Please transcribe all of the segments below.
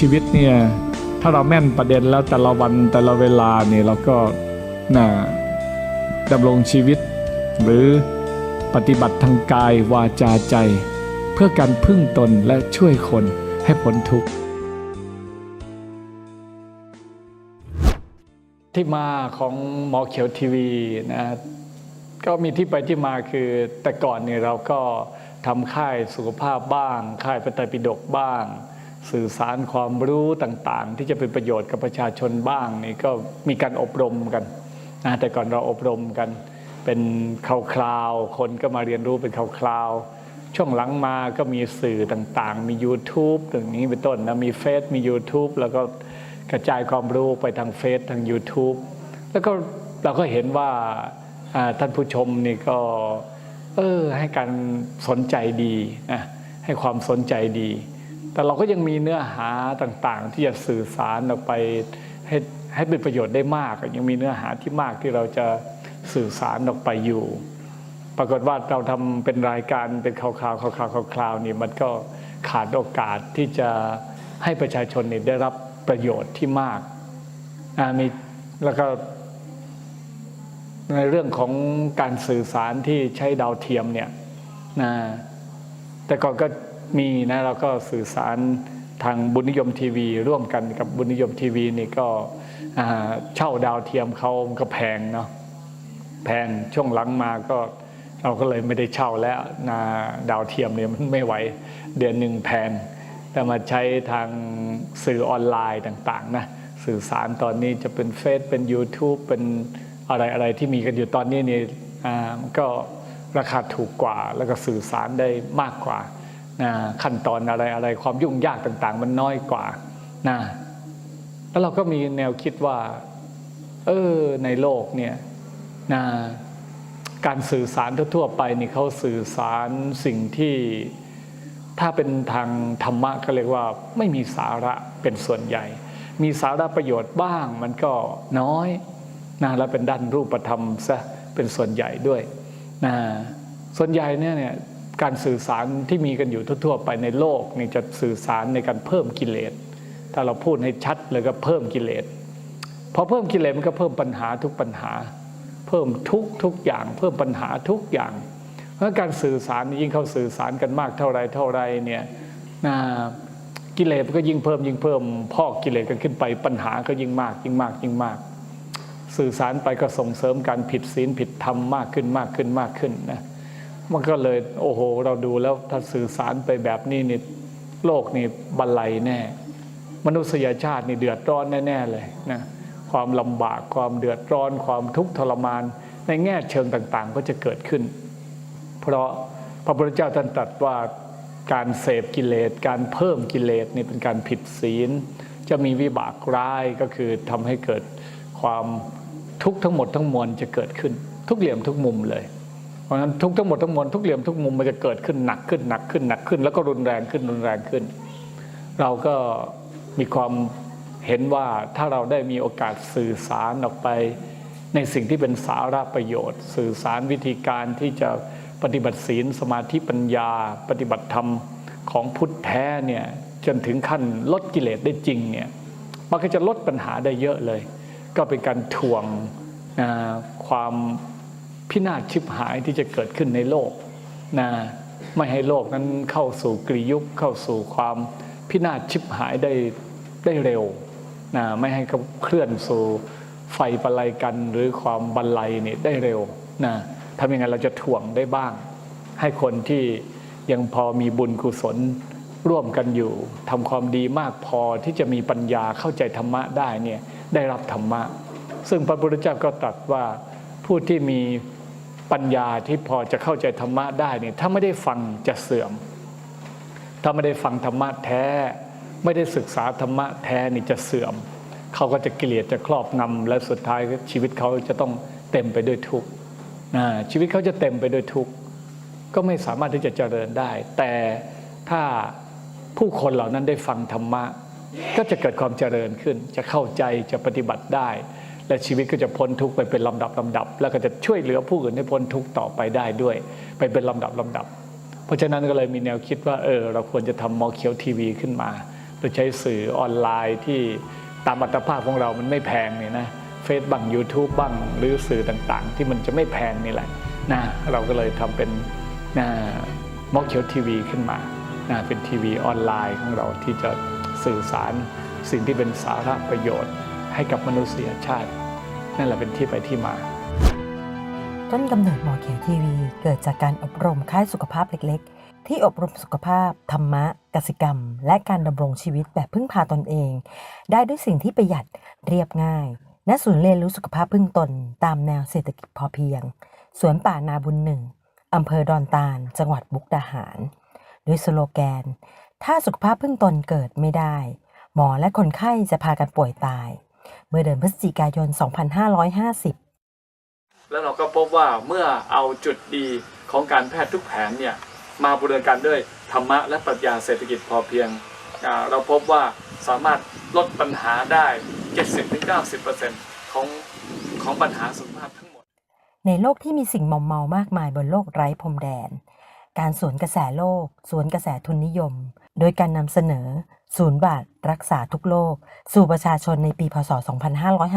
ชีวิตเนี่ยถ้าเราแม่นประเด็นแล้วแต่ละวันแต่ละเวลาเนี่ยเราก็น่าดำรงชีวิต หรือปฏิบัติทางกายวาจาใจ เพื่อการพึ่งตนและช่วยคนให้พ้นทุกข์ที่มาของหมอเขียวทีวีนะก็มีที่ไปที่มาคือแต่ก่อนเนี่ยเราก็ทำค่ายสุขภาพบ้าง ค่ายปฏิปิฎกบ้าง สื่อสารความรู้ต่างๆ ที่จะเป็นประโยชน์กับประชาชนบ้างนี่ก็มีการอบรมกันนะแต่ก่อนเราอบรมกัน เป็นคราวๆคนก็มาเรียนรู้เป็นคราวๆช่วงหลังมาก็มีสื่อต่างๆ มี YouTube อย่างนี้เป็นต้นนะมีเฟซมี YouTube แล้วก็กระจายความรู้ไปทางเฟซทาง YouTube แล้วก็เราก็เห็นว่าท่านผู้ชมนี่ก็เออให้การสนใจดีนะให้ความสนใจดี แต่เราก็ยังมีเนื้อหาต่างๆ ที่จะสื่อสารออกไปให้ให้เป็นประโยชน์ได้มาก ยังมีเนื้อหาที่มากที่เราจะสื่อสารออกไปอยู่ ปรากฏว่าเราทำเป็นรายการเป็นคราวๆคราวๆคราวๆนี่มันก็ขาดโอกาสที่จะให้ประชาชนนี่ได้รับประโยชน์ที่มากมีแล้วก็ในเรื่องของการสื่อสารที่ใช้ดาวเทียมเนี่ยนะแต่ก่อนก็ มีนะเราก็สื่อสารทางบุญนิยมทีวี ร่วมกันกับบุญนิยมทีวีนี่ก็เช่าดาวเทียมเขาก็แพงเนาะแพงช่วงหลังมาก็เราก็เลยไม่ได้เช่าแล้วนะดาวเทียมเนี่ยมันไม่ไหวเดือนหนึ่งแพงแต่มาใช้ทางสื่อออนไลน์ต่างๆนะสื่อสารตอนนี้จะเป็นเฟซเป็น YouTube เป็นอะไรอะไรที่มีกันอยู่ตอนนี้นี่ก็ราคาถูกกว่าแล้วก็สื่อสารได้มากกว่า นะขั้นตอนอะไรอะไรความยุ่งยากต่าง ๆ มันน้อยกว่านะแล้วเราก็มีแนวคิดว่า เออในโลกเนี่ยนะการสื่อสารทั่วๆไปนี่เขาสื่อสารสิ่งที่ถ้าเป็นทางธรรมะก็เรียกว่าไม่มีสาระเป็นส่วนใหญ่ มีสาระประโยชน์บ้างมันก็น้อยนะแล้วเป็นด้านรูปธรรมซะเป็นส่วนใหญ่ด้วยนะส่วนใหญ่เนี่ยเนี่ย การสื่อสารที่มีกันอยู่ทั่วๆไปในโลกนี่จะสื่อสารในการเพิ่มกิเลส ถ้าเราพูดให้ชัดเลยก็เพิ่มกิเลสพอเพิ่มกิเลสมันก็เพิ่มปัญหาทุกปัญหา เพิ่มทุกทุกอย่าง เพิ่มปัญหาทุกอย่าง เพราะการสื่อสารยิ่งเข้าสื่อสารกันมากเท่าไรเท่าไรเนี่ยนะกิเลสมันก็ยิ่งเพิ่มยิ่งเพิ่มพอกกิเลสกันขึ้นไปปัญหาก็ยิ่งมาก ยิ่งมากยิ่งมาก สื่อสารไปก็ส่งเสริมการผิดศีลผิดธรรมมากขึ้นมากขึ้นมากขึ้นนะ มันก็เลยโอ้โห เราดูแล้วถ้าสื่อสารไปแบบนี้นี่โลกนี่บันไลแน่ มนุษยชาตินี่เดือดร้อนแน่ๆเลยนะความลำบากความเดือดร้อนความทุกข์ทรมาน ในแง่เชิงต่างๆ ก็จะเกิดขึ้น เพราะพระพุทธเจ้าท่านตรัสว่าการเสพกิเลส การเพิ่มกิเลสนี่เป็นการผิดศีล จะมีวิบากร้ายก็คือทำให้เกิดความทุกข์ทั้งหมดทั้งมวลจะเกิดขึ้น ทุกเหลี่ยมทุกมุมเลย ราะฉะนั้นทุกทั้งหมดทั้งมวลทุกเหลี่ยมทุกมุมมันจะเกิดขึ้นหนักขึ้นหนักขึ้นหนักขึ้น แล้วก็รุนแรงขึ้นรุนแรงขึ้น เราก็มีความเห็นว่าถ้าเราได้มีโอกาสสื่อสารออกไป ในสิ่งที่เป็นสาระประโยชน์ สื่อสารวิธีการที่จะปฏิบัติศีลสมาธิปัญญา ปฏิบัติธรรมของพุทธแท้เนี่ยจนถึงขั้นลดกิเลสได้จริงเนี่ยมันก็จะลดปัญหาได้เยอะเลย ก็เป็นการทวงความ พินาศชิบหายที่จะเกิดขึ้นในโลกนะไม่ให้โลกนั้นเข้าสู่กรียุคเข้าสู่ความพินาศชิบหายได้ได้เร็วนะไม่ให้เขาเคลื่อนสู่ไฟประไลกันหรือความบันไลนี่ได้เร็วนะทำยังไงเราจะถ่วงได้บ้าง ให้คนที่ยังพอมีบุญกุศลร่วมกันอยู่ทำความดีมากพอที่จะมีปัญญาเข้าใจธรรมะได้เนี่ยได้รับธรรมะ ซึ่งพระพุทธเจ้าก็ตรัสว่าผู้ที่มี ปัญญาที่พอจะเข้าใจธรรมะได้เนี่ยถ้าไม่ได้ฟังจะเสื่อม ถ้าไม่ได้ฟังธรรมะแท้ ไม่ได้ศึกษาธรรมะแท้นี่จะเสื่อม เขาก็จะเกลียดจะครอบงำและสุดท้ายชีวิตเขาจะต้องเต็มไปด้วยทุกข์ชีวิตเขาจะเต็มไปด้วยทุกข์ก็ไม่สามารถที่จะเจริญได้ แต่ถ้าผู้คนเหล่านั้นได้ฟังธรรมะ ก็จะเกิดความเจริญขึ้น จะเข้าใจจะปฏิบัติได้ และชีวิตก็จะพ้นทุกข์ไปเป็นลำดับลำดับ แล้วก็จะช่วยเหลือผู้อื่นให้พ้นทุกข์ต่อไปได้ด้วย ไปเป็นลำดับลำดับ เพราะฉะนั้นก็เลยมีแนวคิดว่าเออเราควรจะทำมอเขียวทีวีขึ้นมาโดยใช้สื่อออนไลน์ที่ตามอัตภาพของเรามันไม่แพงเนี่ยนะเฟซบ้าง YouTube บ้างหรือสื่อต่างๆ ที่มันจะไม่แพงนี่แหละนะเราก็เลยทำเป็นนะมอเขียวทีวีขึ้นมานะเป็นทีวีออนไลน์ของเราที่จะสื่อสารสิ่งที่เป็นสาระประโยชน์ให้กับมนุษยชาติ นั่นแหละเป็นที่ไปที่มาต้นกำเนิดหมอเขียวทีวี เกิดจากการอบรมค่ายสุขภาพเล็ก ๆ ที่อบรมสุขภาพ ธรรมะกสิกรรม และการดำรงชีวิตแบบพึ่งพาตนเอง ได้ด้วยสิ่งที่ประหยัดเรียบง่ายณศูนย์เรียนรู้สุขภาพพึ่งตน ตามแนวเศรษฐกิจพอเพียง สวนป่านาบุญหนึ่งอำเภอดอนตาล จังหวัดมุกดาหาร ด้วยสโลแกน ถ้าสุขภาพพึ่งตนเกิดไม่ได้ หมอและคนไข้จะพากันป่วยตาย เมื่อเดือนพฤศจิกายน 2550 แล้วเราก็พบว่าเมื่อเอาจุดดีของการแพทย์ทุกแผนเนี่ยมาบูรณาการด้วยธรรมะและปรัชญาเศรษฐกิจพอเพียงอ่าเราพบว่าสามารถลดปัญหาได้ 70-90%ของของปัญหาสุขภาพทั้งหมด ในโลกที่มีสิ่งมอมเมามากมายบนโลกไร้พรมแดน การสวนกระแสโลก สวนกระแสทุนนิยม โดยการนำเสนอ ศูนย์บาทรักษาทุกโรคสู่ประชาชนในปีพศ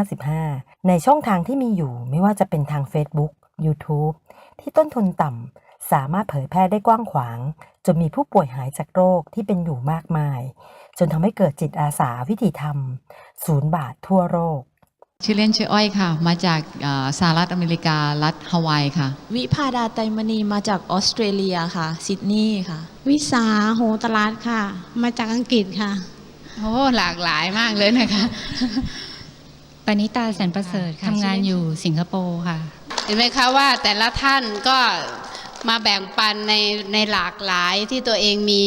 2555 ในช่องทางที่มีอยู่ไม่ว่าจะเป็นทาง Facebook YouTube ที่ต้นทุนต่ำสามารถเผยแพร่ได้กว้างขวาง จนมีผู้ป่วยหายจากโรคที่เป็นอยู่มากมาย จนทำให้เกิดจิตอาสาวิถีธรรม ศูนย์บาททั่วโลก ชื่อเล่นชื่ออ้อยค่ะ มาจากเอ่อสหรัฐอเมริกา รัฐฮาวายค่ะ วิพาดาไตรมณีมาจากออสเตรเลียค่ะ ซิดนีย์ค่ะ วิสาโหตรัสค่ะ มาจากอังกฤษค่ะ โอ้หลากหลายมากเลยนะคะปณิตาแสนประเสริฐค่ะทำงานอยู่สิงคโปร์ค่ะ เห็นไหมคะว่าแต่ละท่านก็มาแบ่งปันในในหลากหลายที่ตัวเองมี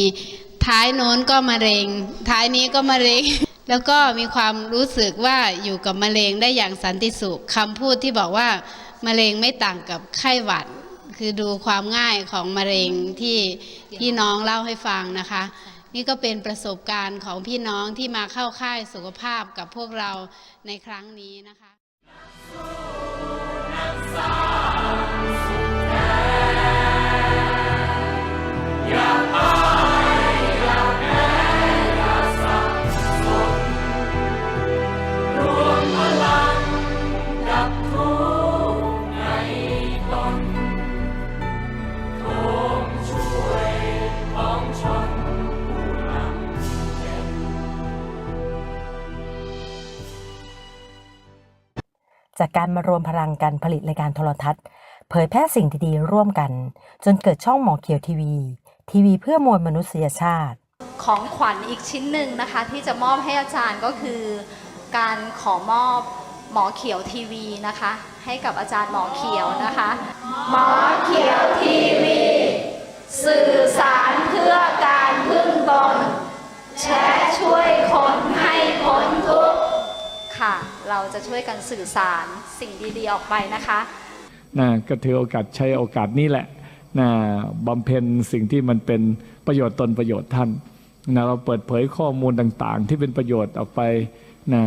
ท้ายโน้นก็มะเร็ง ท้ายนี้ก็มะเร็ง แล้วก็มีความรู้สึกว่าอยู่กับมะเร็งได้อย่างสันติสุขคำพูดที่บอกว่ามะเร็งไม่ต่างกับไข้หวัด คือดูความง่ายของมะเร็งที่พี่น้องเล่าให้ฟังนะคะ นี่ก็เป็นประสบการณ์ของพี่น้องที่มาเข้าค่ายสุขภาพกับพวกเราในครั้งนี้นะคะ กการมารวมพลังกันผลิตรายการโทรทัศน์ เผยแพร่สิ่งดีๆร่วมกัน จนเกิดช่องหมอเขียวทีวี ทีวีเพื่อมวลมนุษยชาติ ของขวัญอีกชิ้นหนึ่งนะคะ ที่จะมอบให้อาจารย์ก็คือ การขอมอบหมอเขียวทีวีนะคะ ให้กับอาจารย์หมอเขียวนะคะ หมอเขียวทีวี สื่อสารเพื่อการพึ่งตนและช่วยคน จะช่วยกันสื่อสารสิ่งดีๆออกไปนะคะนะก็ถือโอกาสใช้โอกาสนี้แหละนะบำเพ็ญสิ่งที่มันเป็นประโยชน์ตนประโยชน์ท่านนะเราเปิดเผยข้อมูลต่างๆ ที่เป็นประโยชน์ออกไปนะ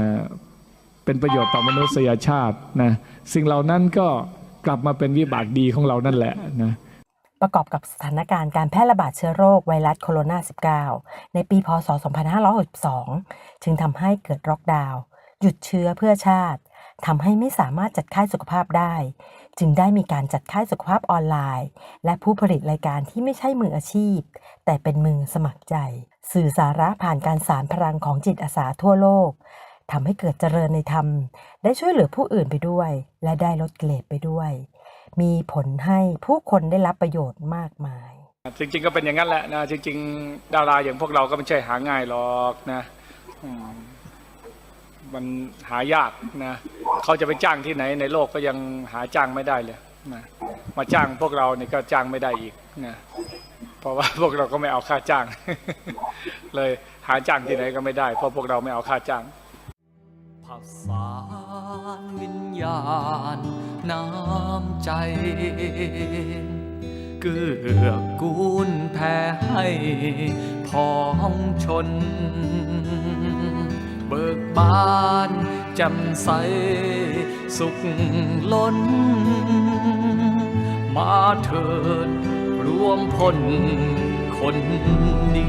เป็นประโยชน์ต่อมนุษยชาตินะสิ่งเหล่านั้นก็กลับมาเป็นวิบากดีของเรานั่นแหละนะประกอบกับสถานการณ์การแพร่ระบาดเชื้อโรคไวรัสโคโรนา 19 ในปีพศ 2562 จึงทำให้เกิดล็อกดาวน์ หยุดเชื้อเพื่อชาติทำให้ไม่สามารถจัดค่ายสุขภาพได้ จึงได้มีการจัดค่ายสุขภาพออนไลน์ และผู้ผลิตรายการที่ไม่ใช่มืออาชีพ แต่เป็นมือสมัครใจ สื่อสาระผ่านการสารพลังของจิตอาสาทั่วโลกทำให้เกิดเจริญในธรรม ได้ช่วยเหลือผู้อื่นไปด้วย และได้ลดเกลสไปด้วย มีผลให้ผู้คนได้รับประโยชน์มากมาย จริงๆก็เป็นอย่างนั้นแหละนะจริง ๆ ดาราอย่างพวกเราก็ไม่ใช่หาง่ายหรอกนะ มันหายากนะเขาจะไปจ้างที่ไหนในโลกก็ยังหาจ้างไม่ได้เลยนะมาจ้างพวกเราเนี่ยก็จ้างไม่ได้อีกนะเพราะว่าพวกเราก็ไม่เอาค่าจ้าง เลยหาจ้างที่ไหนก็ไม่ได้ เพราะพวกเราไม่เอาค่าจ้างผสาวิญญาณ น้ำใจเกื้อกูลแผ่ให้พ้องชน บิกบานจ่ใสสุขล้น มาเถิดรวมพลคนดี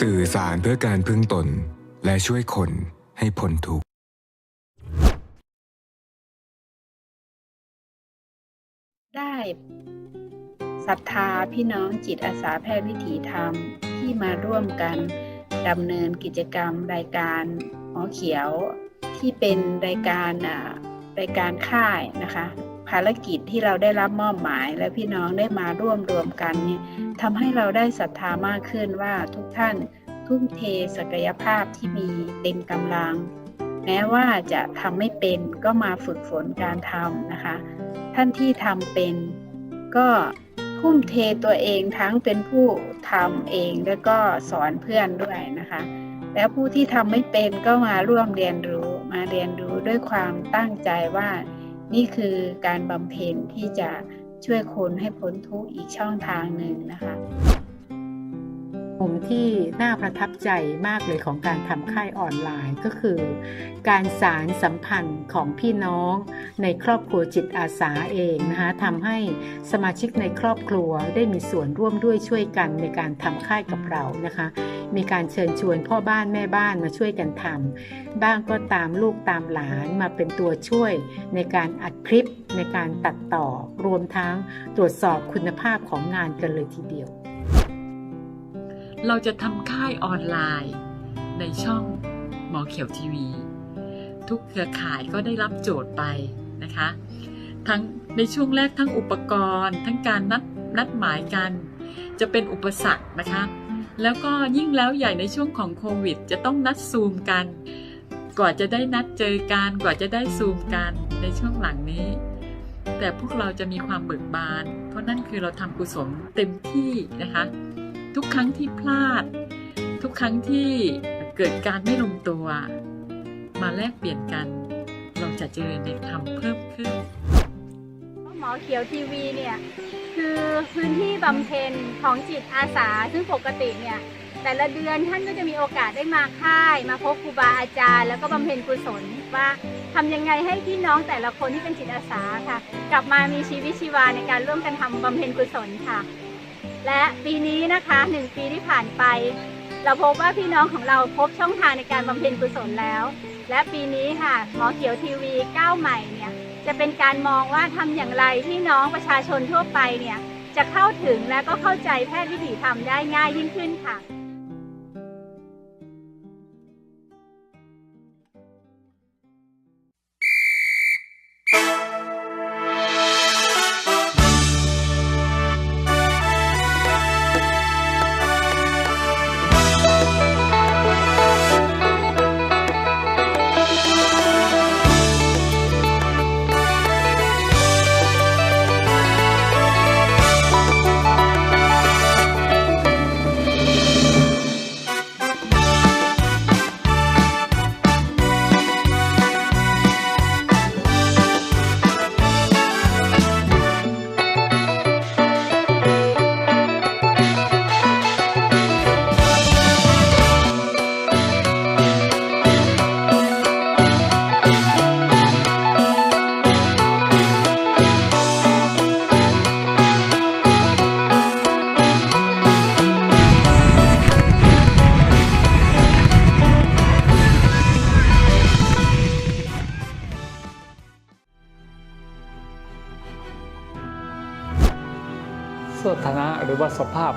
สื่อสารเพื่อการพึ่งตนและช่วยคนให้พ้นทุกข์ ได้ศรัทธาพี่น้องจิตอาสาแพทย์วิถีธรรมที่มาร่วมกันดำเนินกิจกรรมรายการหมอเขียวที่เป็นรายการอ่ารายการค่ายนะคะ ภารกิจที่เราได้รับมอบหมายและพี่น้องได้มาร่วมรวมกันเนี่ยทำให้เราได้ศรัทธามากขึ้นว่าทุกท่านทุ่มเทศักยภาพที่มีเต็มกำลัง แม้ว่าจะทำไม่เป็นก็มาฝึกฝนการทำนะคะ ท่านที่ทำเป็นก็ทุ่มเทตัวเองทั้งเป็นผู้ทำเองแล้วก็สอนเพื่อนด้วยนะคะ แล้วผู้ที่ทำไม่เป็นก็มาร่วมเรียนรู้มาเรียนรู้ด้วยความตั้งใจว่านี่คือการบำเพ็ญที่จะช่วยคนให้พ้นทุกข์อีกช่องทางหนึ่งนะคะ มที่น่าประทับใจมากเลยของการทำค่ายออนไลน์ก็คือ การสารสัมพันธ์ของพี่น้องในครอบครัวจิตอาสาเองนะคะทำให้สมาชิกในครอบครัวได้มีส่วนร่วมด้วยช่วยกันในการทำค่ายกับเรานะคะ มีการเชิญชวนพ่อบ้านแม่บ้านมาช่วยกันทำบ้างก็ตามลูกตามหลานมาเป็นตัวช่วยในการอัดคลิปในการตัดต่อรวมทั้งตรวจสอบคุณภาพของงานกันเลยทีเดียว เราจะทำค่ายออนไลน์ ในช่องหมอเขียวทีวี ทุกเครือข่ายก็ได้รับโจทย์ไปนะคะ ทั้งในช่วงแรกทั้งอุปกรณ์ ทั้งการนัดนัดหมายกัน จะเป็นอุปสรรคนะคะ แล้วก็ยิ่งแล้วใหญ่ในช่วงของโควิด จะต้องนัดซูมกัน กว่าจะได้นัดเจอกันกว่าจะได้ซูมกันในช่วงหลังนี้ แต่พวกเราจะมีความเบิกบาน เพราะนั่นคือเราทำกุศลเต็มที่นะคะ ทุกครั้งที่พลาด ทุกครั้งที่เกิดการไม่ลงตัว มาแลกเปลี่ยนกัน เราจะเจริญในธรรมเพิ่มขึ้น หมอเขียวทีวีเนี่ยคือพื้นที่บำเพ็ญของจิตอาสาซึ่งปกติเนี่ยแต่ละเดือนท่านก็จะมีโอกาสได้มาค่าย มาพบครูบาอาจารย์ แล้วก็บำเพ็ญกุศลว่าทำยังไงให้พี่น้องแต่ละคนที่เป็นจิตอาสาค่ะ กลับมามีชีวิตชีวาในการร่วมกันทำบำเพ็ญกุศลค่ะ และปีนี้นะคะหนึ่งปีที่ผ่านไป เราพบว่าพี่น้องของเราพบช่องทางในการบำเพ็ญกุศลแล้ว และปีนี้ค่ะหมอเขียวทีวีก้าวใหม่เนี่ยจะเป็นการมองว่าทำอย่างไรที่น้องประชาชนทั่วไปเนี่ยจะเข้าถึงและก็เข้าใจแพทย์วิถีธรรมได้ง่ายยิ่งขึ้นค่ะ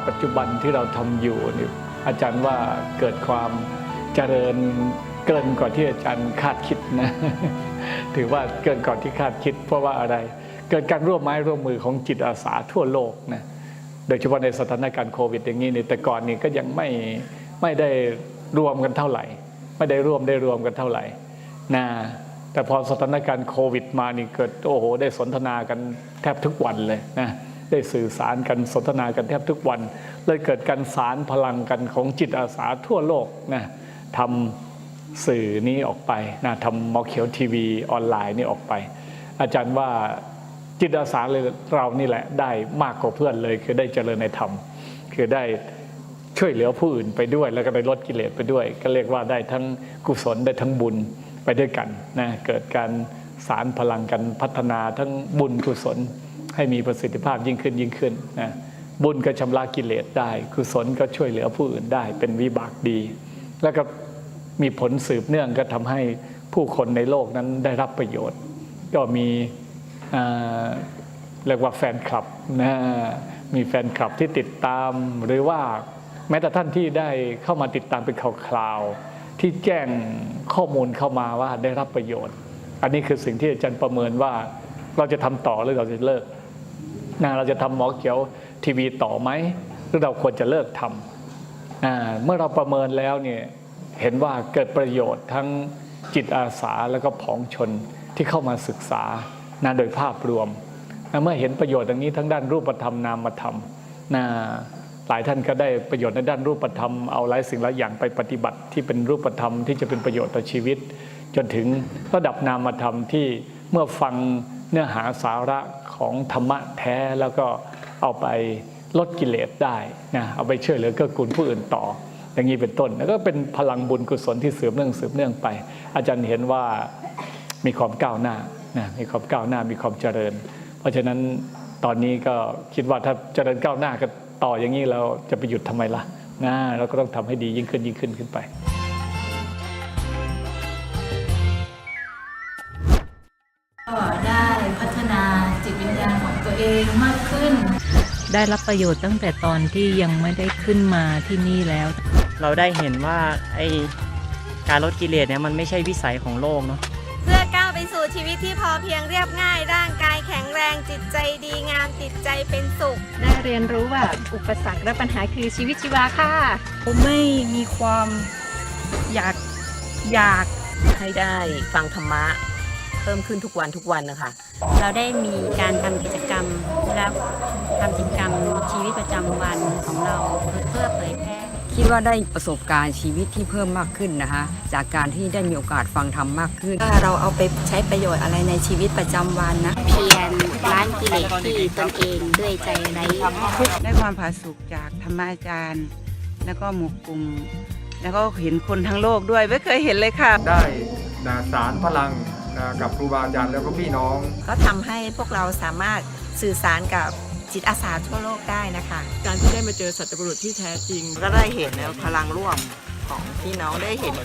ปัจจุบันที่เราทำอยู่นี่อาจารย์ว่าเกิดความเจริญเกินกว่าที่อาจารย์คาดคิดนะ ถือว่าเกินกว่าที่คาดคิด เพราะว่าอะไร เกิดการร่วมไม้ร่วมมือของจิตอาสาทั่วโลกนะโดยเฉพาะในสถานการณ์โควิด อย่างนี้นี่แต่ก่อนนี่ก็ยังไม่ไม่ได้รวมกันเท่าไหร่ ไม่ได้ร่วมได้รวมกันเท่าไหร่นะแต่พอสถานการณ์โควิด มานี่เกิดโอ้โหได้สนทนากันแทบทุกวันเลยนะ ได้สื่อสารกันสนทนากันแทบทุกวัน เลยเกิดการสารพลังกันของจิตอาสาทั่วโลกนะทำสื่อนี้ออกไปนะทำมอเขียวทีวีออนไลน์นี่ออกไป อาจารย์ว่าจิตอาสาเรานี่แหละได้มากกว่าเพื่อนเลย คือได้เจริญในธรรม คือได้ช่วยเหลือผู้อื่นไปด้วย แล้วก็ได้ลดกิเลสไปด้วย ก็เรียกว่าได้ทั้งกุศลได้ทั้งบุญไปด้วยกันนะเกิดการสารพลังกันพัฒนาทั้งบุญกุศล ให้มีประสิทธิภาพยิ่งขึ้นยิ่งขึ้นนะบุญก็ชำระกิเลสได้กุศลก็ช่วยเหลือผู้อื่นได้เป็นวิบากดี แล้วก็มีผลสืบเนื่องก็ทำให้ผู้คนในโลกนั้นได้รับประโยชน์ ก็มีเรียกว่าแฟนคลับนะมีแฟนคลับที่ติดตามหรือว่าแม้แต่ท่านที่ได้เข้ามาติดตามเป็นคราวๆที่แจ้งข้อมูลเข้ามาว่าได้รับประโยชน์ อันนี้คือสิ่งที่อาจารย์ประเมินว่าเราจะทำต่อหรือเราจะเลิก นะเราจะทำหมอเขียวทีวีต่อไหมหรือเราควรจะเลิกทำเมื่อเราประเมินแล้วเนี่ยเห็นว่าเกิดประโยชน์ทั้งจิตอาสาแล้วก็ผองชนที่เข้ามาศึกษานะโดยภาพรวมนะเมื่อเห็นประโยชน์อย่างนี้ทั้งด้านรูปธรรมนามธรรมนะหลายท่านก็ได้ประโยชน์ในด้านรูปธรรมเอาหลายสิ่งหลายอย่างไปปฏิบัติที่เป็นรูปธรรมที่จะเป็นประโยชน์ต่อชีวิต จนถึงระดับนามธรรมที่เมื่อฟังเนื้อหาสาระ ของธรรมะแท้แล้วก็เอาไปลดกิเลสได้นะเอาไปช่วยเหลือเกื้อกูลผู้อื่นต่อ อย่างนี้เป็นต้น แล้วก็เป็นพลังบุญกุศลที่สืบเนื่องสืบเนื่องไป อาจารย์เห็นว่ามีความก้าวหน้านะมีความก้าวหน้ามีความเจริญ เพราะฉะนั้นตอนนี้ก็คิดว่าถ้าเจริญก้าวหน้าก็ต่ออย่างนี้เราจะไปหยุดทำไมล่ะนะเราก็ต้องทำให้ดียิ่งขึ้นยิ่งขึ้นขึ้นไป ได้รับประโยชน์ตั้งแต่ตอนที่ยังไม่ได้ขึ้นมาที่นี่แล้ว เราได้เห็นว่าไอการลดกิเลสเนี่ยมันไม่ใช่วิสัยของโลกเนาะเพื่อก้าวไปสู่ชีวิตที่พอเพียงเรียบง่าย ร่างกายแข็งแรงจิตใจดีงามจิตใจเป็นสุข ได้เรียนรู้ว่าอุปสรรคและปัญหาคือชีวิตชีวาค่ะผมไม่มีความอยากอยากให้ได้ฟังธรรมะ เพิ่มขึ้นทุกวันทุกวันนะคะ เราได้มีการทำกิจกรรมและทำกิจกรรมชีวิตประจำวันของเราเพื่อเผยแพร่คิดว่าได้ประสบการณ์ชีวิตที่เพิ่มมากขึ้นนะคะ จากการที่ได้มีโอกาสฟังธรรมมากขึ้น ถ้าเราเอาไปใช้ประโยชน์อะไรในชีวิตประจำวันนะ เพียรล้างกิเลสที่ตนเองด้วยใจไร้ทุกข์ได้ความผาสุกจากธรรมอาจารย์ แล้วก็หมู่กลุ่มแล้วก็เห็นคนทั้งโลกด้วยไม่เคยเห็นเลยค่ะ ได้นะสารพลังนะ กับครูบาอาจารย์แล้วก็พี่น้อง ก็ทำให้พวกเราสามารถสื่อสารกับจิตอาสาทั่วโลกได้นะคะ การที่ได้มาเจอสัตบุรุษที่แท้จริง ก็ได้เห็นแนวพลังร่วมของพี่น้องได้เห็น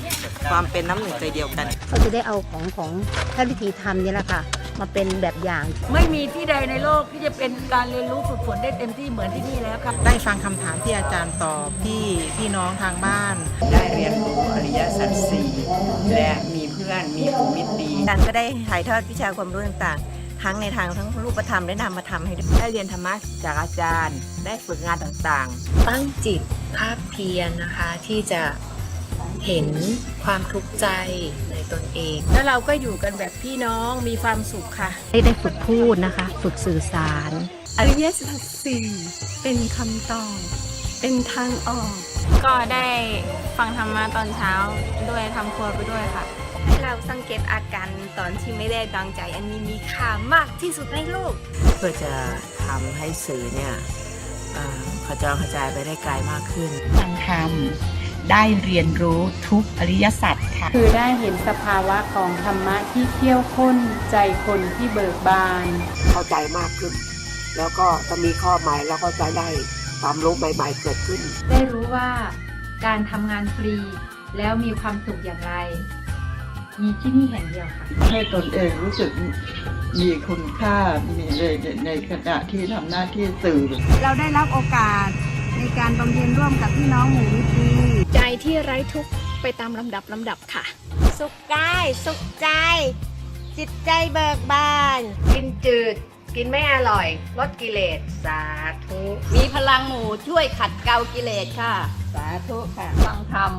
ความเป็นน้ำหนึ่งใจเดียวกัน เขาจะได้เอาของของท่านพิธีธรรมนี่แหละค่ะ มาเป็นแบบอย่าง ไม่มีที่ใดในโลกที่จะเป็นการเรียนรู้ฝึกฝนได้เต็มที่เหมือนที่นี่แล้วครับได้ฟังคำถามที่อาจารย์ตอบที่พี่น้องทางบ้าน ได้เรียนรู้อริยสัจสี่และมีเพื่อนมีผูมิตรดีอาจารย์ก็ได้ถ่ายทอดวิชาความรู้ต่างๆ ทั้งในทางทั้งรูปธรรมและนามธรรมให้ได้เรียนธรรมะจากอาจารย์ ได้ฝึกงานต่างๆ ตั้งจิตภาคเพียรนะคะที่จะเห็นความทุกข์ใจในตนเอง แล้วเราก็อยู่กันแบบพี่น้องมีความสุขค่ะ ได้ได้ฝึกพูดนะคะ ฝึกสื่อสาร อริยสัจสี่เป็นคำตอบเป็นทางออก ก็ได้ฟังธรรมะตอนเช้าด้วยทำครัวไปด้วยค่ะให้ เราสังเกตอาการตอนที่ไม่ได้ดังใจอันนี้มีค่ามากที่สุดในโลก เพื่อจะทำให้สื่อเนี่ยเอ่อขจรกระจายไปได้ไกลมากขึ้นฟังธรรมได้เรียนรู้ทุกอริยสัจค่ะ คือได้เห็นสภาวะของธรรมะที่เที่ยวข้นใจคนที่เบิกบาน เข้าใจมากขึ้น แล้วก็จะมีข้อใหม่แล้วก็จะได้ความรู้ใหม่ๆเกิดขึ้น ได้รู้ว่าการทำงานฟรีแล้วมีความสุขอย่างไร มีที่นี่แห่งเดียวค่ะ ให้ตนเองรู้สึกมีคุณค่ามีเลยในขณะที่ทำหน้าที่สื่อ เราได้รับโอกาสในการบำเพ็ญร่วมกับพี่น้องหมู่วิธีใจที่ไร้ทุกข์ไปตามลำดับลำดับค่ะ สุขกายสุขใจ จิตใจเบิกบาน กินจืด กินไม่อร่อย ลดกิเลส สาธุ มีพลังหมู่ช่วยขัดเกลากิเลสค่ะ สาธุค่ะฟังธรรม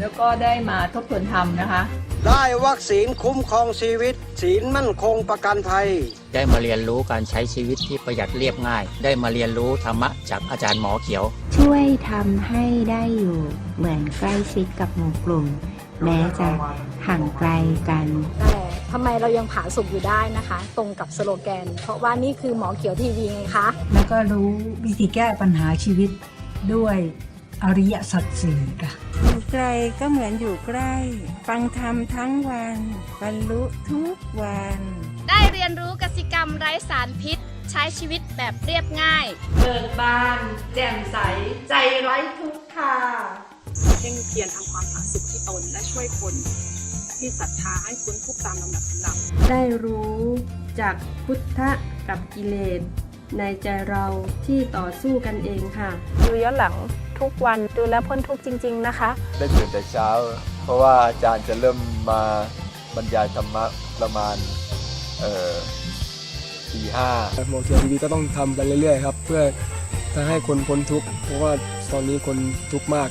แล้วก็ได้มาทบทวนธรรมนะคะ ได้วัคซีนคุ้มครองชีวิต ศีลมั่นคงประกันภัย ได้มาเรียนรู้การใช้ชีวิตที่ประหยัดเรียบง่าย ได้มาเรียนรู้ธรรมะจากอาจารย์หมอเขียว ช่วยทำให้ได้อยู่เหมือนใกล้ชิดกับหมู่กลุ่ม แม้จะห่างไกลกันแต่ทำไมเรายังผาสุกอยู่ได้นะคะ ตรงกับสโลแกน เพราะว่านี่คือหมอเขียวทีวีไงคะแล้วก็รู้วิธีแก้ปัญหาชีวิตด้วยอริยสัจสี่ค่ะอยู่ไกลก็เหมือนอยู่ใกล้ ฟังธรรมทั้งวัน บรรลุทุกวัน ได้เรียนรู้กสิกรรมไร้สารพิษ ใช้ชีวิตแบบเรียบง่าย เบิกบาน แจ่มใส ใจไร้ทุกข์ค่ะเพ่งเพียรทำความผาสุกที่ตนและช่วยคนที่ศรัทธาให้พ้นทุกข์ตามลำดับลำดับ ได้รู้จากพุทธะกับกิเลส ในใจเราที่ต่อสู้กันเองค่ะ ดูย้อนหลังทุกวันดูแล้วพ้นทุกข์จริง ๆ นะคะ ได้ตื่นแต่เช้า เพราะว่าอาจารย์จะเริ่มมาบรรยายธรรมะประมาณเอ่อตีห้าหมอเขียวทีวีก็ต้องทำไปเรื่อยๆครับ เพื่อจะให้คนพ้นทุกข์เพราะว่าตอนนี้คนทุกข์มาก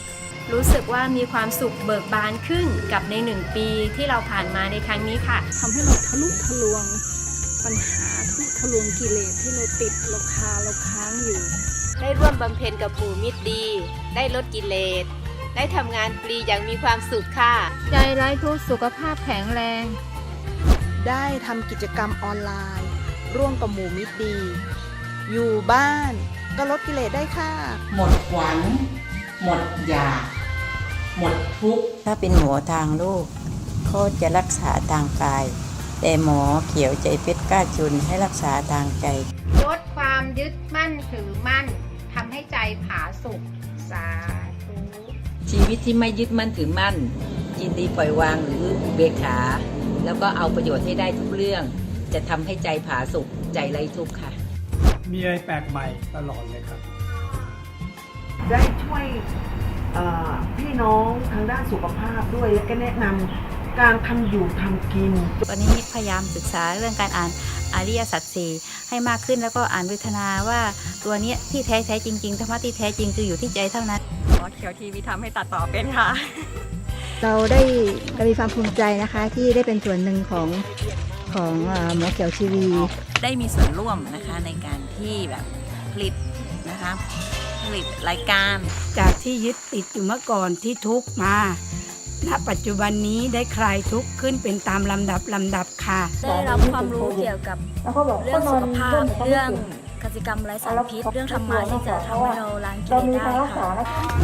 รู้สึกว่ามีความสุขเบิกบานขึ้นกับในหนึ่งปีที่เราผ่านมาในครั้งนี้ค่ะทำให้เราทะลุทะลวง ปัญหาทะลุทะลวงกิเลสที่เราติดเราคาเราค้างอยู่ ได้ร่วมบำเพ็ญกับหมู่มิตรดี ได้ลดกิเลส ได้ทำงานฟรีอย่างมีความสุขค่ะ ใจไร้ทุกข์สุขภาพแข็งแรง ได้ทำกิจกรรมออนไลน์ ร่วมกับหมู่มิตรดี อยู่บ้านก็ลดกิเลสได้ค่ะ หมดหวัง หมดอยาก หมดทุกข์ ถ้าเป็นหมอทางโลกก็จะรักษาทางกาย แต่หมอเขียวใจเพชรกล้าจุนให้รักษาทางใจ ลดความยึดมั่นถือมั่นทำให้ใจผาสุกสาธุชีวิตที่ไม่ยึดมั่นถือมั่นยินดีปล่อยวางหรืออุเบกขา แล้วก็เอาประโยชน์ให้ได้ทุกเรื่อง จะทำให้ใจผาสุกใจไร้ทุกข์ค่ะ มีอะไรแปลกใหม่ตลอดเลยครับ ได้ช่วยเอ่อพี่น้องทางด้านสุขภาพด้วยและก็แนะนำ การทำอยู่ทำกิน วันนี้พยายามศึกษาเรื่องการอ่านอริยสัจสี่ให้มากขึ้นแล้วก็อ่านเวทนาว่าตัวเนี้ยที่แท้แท้จริงๆธรรมะที่แท้จริงคืออยู่ที่ใจเท่านั้นหมอเขียวทีวีทำให้ตัดต่อเป็นค่ะ เราได้เรามีความภูมิใจนะคะที่ได้เป็นส่วนหนึ่งของของเอ่อหมอเขียวทีวี ได้มีส่วนร่วมนะคะในการที่แบบผลิตนะคะผลิตรายการ จากที่ยึดติดอยู่เมื่อก่อนที่ทุกข์มา ณปัจจุบันนี้ได้คลายทุกข์ขึ้นเป็นตามลำดับลำดับค่ะ ได้รับความรู้เกี่ยวกับเรื่องสุขภาพเรื่องกสิกรรมไร้สารพิษเรื่องธรรมะที่จะทำให้เราล้างกิเลสได้ค่ะ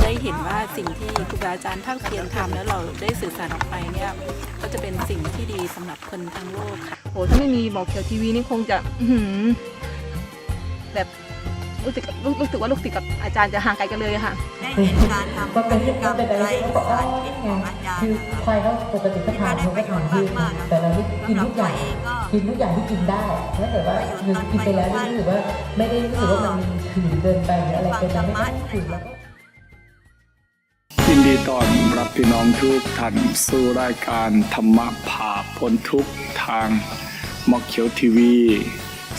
ได้เห็นว่าสิ่งที่ครูบาอาจารย์ท่านเพียรทำแล้วเราได้สื่อสารออกไปเนี่ยก็จะเป็นสิ่งที่ดีสำหรับคนทั้งโลกค่ะโหถ้าไม่มีบอกเขียวทีวีนี่คงจะอื้อหือแบบ รู้สึกรู้สึกว่าลูกศิษย์กับอาจารย์จะห่างไกลกันเลยอะค่ะได้เห็นการทำกิจกรรมไร้สารพิษของอาจารย์คือใครเขาปกติก็ทานเขาก็ทานที่แต่เราไม่กินทุกอย่างกินทุกอย่างที่กินได้ถ้าเกิดว่าคือกินไปแล้วรู้สึกว่าไม่ได้รู้สึกว่ามันถือเกินไปหรืออะไรเป็นเราไม่ต้องถือแล้วก็ยินดีต้อนรับพี่น้องทุกท่านสู่รายการธรรมะผ่าพ้นทุกข์ทางมอกเขียวทีวี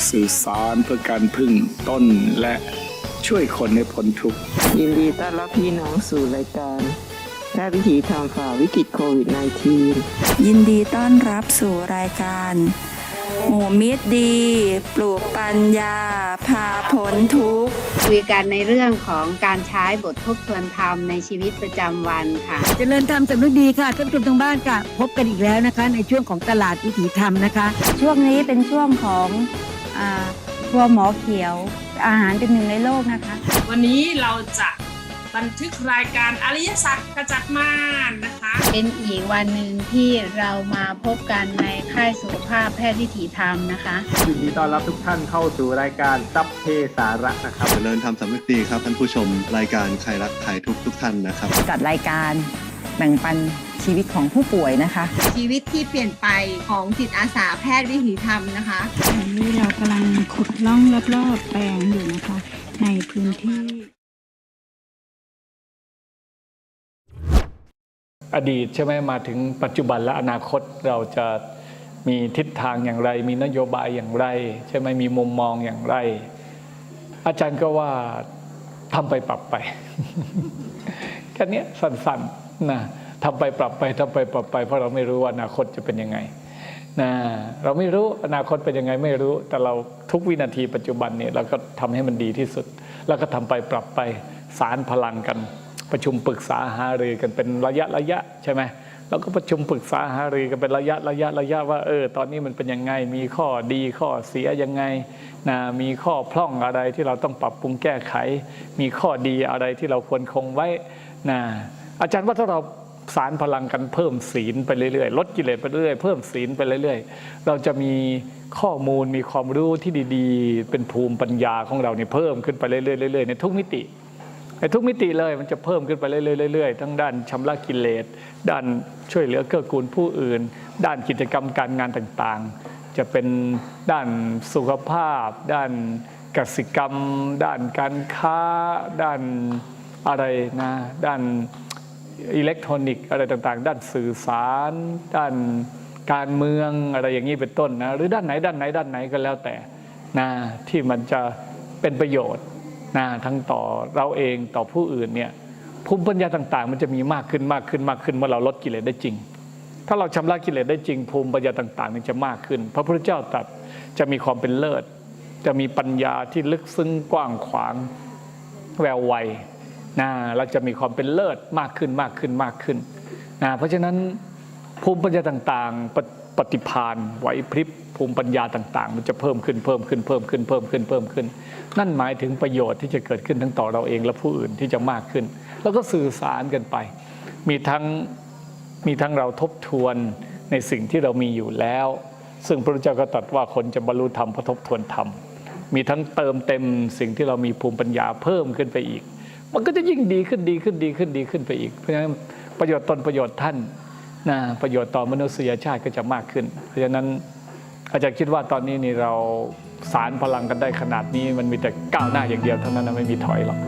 สื่อสารเพื่อการพึ่งต้นและช่วยคนให้พ้นทุกข์ ยินดีต้อนรับพี่น้องสู่รายการและวิถีทางฝ่าวิกฤตโควิด -19 ยินดีต้อนรับสู่รายการ หมู่มิตรดี ปลูกปัญญา พาพ้นทุกข์ คุยกันในเรื่องของการใช้บททบทวนธรรมในชีวิตประจำวันค่ะ เจริญธรรมสำนึกดีค่ะท่านผู้ชมทางบ้านค่ะ พบกันอีกแล้วนะคะ ในช่วงของตลาดวิถีธรรมนะคะ ช่วงนี้เป็นช่วงของ อ่าครัวหมอเขียว อาหารเป็นหนึ่งในโลกนะคะ วันนี้เราจะบันทึกรายการอริยสัจกระจัดมารนะคะ เป็นอีกวันหนึ่งที่เรามาพบกันในค่ายสุขภาพแพทย์วิถีธรรมนะคะยินดีต้อนรับทุกท่านเข้าสู่รายการซับเพสาระนะครับเจริญธรรมสำนึกดีครับท่านผู้ชมรายการใครรักใครทุกทุกท่านนะครับ จัดรายการแบ่งปันชีวิตของผู้ป่วยนะคะ ชีวิตที่เปลี่ยนไปของจิตอาสาแพทย์วิถีธรรมนะคะตอนนี้เรากำลังขุดล่องรอบๆแปลงอยู่นะคะ ในพื้นที่ อดีตใช่ไหมมาถึงปัจจุบันและอนาคตเราจะมีทิศทางอย่างไร มีนโยบายอย่างไร ใช่ไหมมีมุมมองอย่างไร อาจารย์ก็ว่าทำไปปรับไป แค่นี้สั้นๆ นะทำไปปรับไปทำไปปรับไป เพราะเราไม่รู้ว่าอนาคตจะเป็นยังไงนะเราไม่รู้อนาคตเป็นยังไงไม่รู้ แต่เราทุกวินาทีปัจจุบันเนี่ยเราก็ทำให้มันดีที่สุด แล้วก็ทำไปปรับไปสารพลังกัน ประชุมปรึกษาหารือกันเป็นระยะระยะใช่ไหมแล้วก็ประชุมปรึกษาหารือกันเป็นระยะระยะระยะว่าเออตอนนี้มันเป็นยังไง มีข้อดีข้อเสียยังไงนะมีข้อพร่องอะไรที่เราต้องปรับปรุงแก้ไข มีข้อดีอะไรที่เราควรคงไว้นะ อาจารย์ว่าถ้าเราสารพลังกันเพิ่มศีลไปเรื่อยๆลดกิเลสไปเรื่อยๆเพิ่มศีลไปเรื่อยๆ เราจะมีข้อมูลมีความรู้ที่ดีๆ เป็นภูมิปัญญาของเราเนี่ยเพิ่มขึ้นไปเรื่อยๆเรื่อยๆในทุกมิติในทุกมิติเลยมันจะเพิ่มขึ้นไปเรื่อยๆๆทั้งด้านชำระกิเลส ด้านช่วยเหลือเกื้อกูลผู้อื่น ด้านกิจกรรมการงานต่างๆ จะเป็นด้านสุขภาพ ด้านกสิกรรม ด้านการค้า ด้านอะไรนะด้าน อิเล็กทรอนิกส์อะไรต่างๆ ด้านสื่อสาร ด้านการเมืองอะไรอย่างนี้เป็นต้นนะหรือด้านไหนด้านไหนด้านไหนก็แล้วแต่นะที่มันจะเป็นประโยชน์นะทั้งต่อเราเองต่อผู้อื่นเนี่ยภูมิปัญญาต่างๆ มันจะมีมากขึ้นมากขึ้นมากขึ้นเมื่อเราลดกิเลสได้จริง ถ้าเราชำระกิเลสได้จริง ภูมิปัญญาต่างๆมันจะมากขึ้น พระพุทธเจ้าตรัสจะมีความเป็นเลิศ จะมีปัญญาที่ลึกซึ้งกว้างขวางแวววัย นะเราจะมีความเป็นเลิศมากขึ้นมากขึ้นมากขึ้นนะเพราะฉะนั้นภูมิปัญญาต่างๆปฏิปฏิภาณไหวพริบภูมิปัญญาต่าง ๆ มันจะเพิ่มขึ้นเพิ่มขึ้นเพิ่มขึ้นเพิ่มขึ้นเพิ่มขึ้น นั่นหมายถึงประโยชน์ที่จะเกิดขึ้นทั้งต่อเราเองและผู้อื่นที่จะมากขึ้น แล้วก็สื่อสารกันไป มีทั้งมีทั้งเราทบทวนในสิ่งที่เรามีอยู่แล้ว ซึ่งพระพุทธเจ้าก็ตรัสว่าคนจะบรรลุธรรมเพราะทบทวนธรรมมีทั้งเติมเต็มสิ่งที่เรามีภูมิปัญญาเพิ่มขึ้นไปอีก มันก็จะยิ่งดีขึ้นดีขึ้นดีขึ้นดีขึ้นไปอีก เพราะฉะนั้นประโยชน์ตนประโยชน์ท่านนะประโยชน์ต่อมนุษยชาติก็จะมากขึ้น เพราะฉะนั้นอาจารย์คิดว่าตอนนี้นี่เราสารพลังกันได้ขนาดนี้ มันมีแต่ก้าวหน้าอย่างเดียวเท่านั้นนะไม่มีถอยหรอก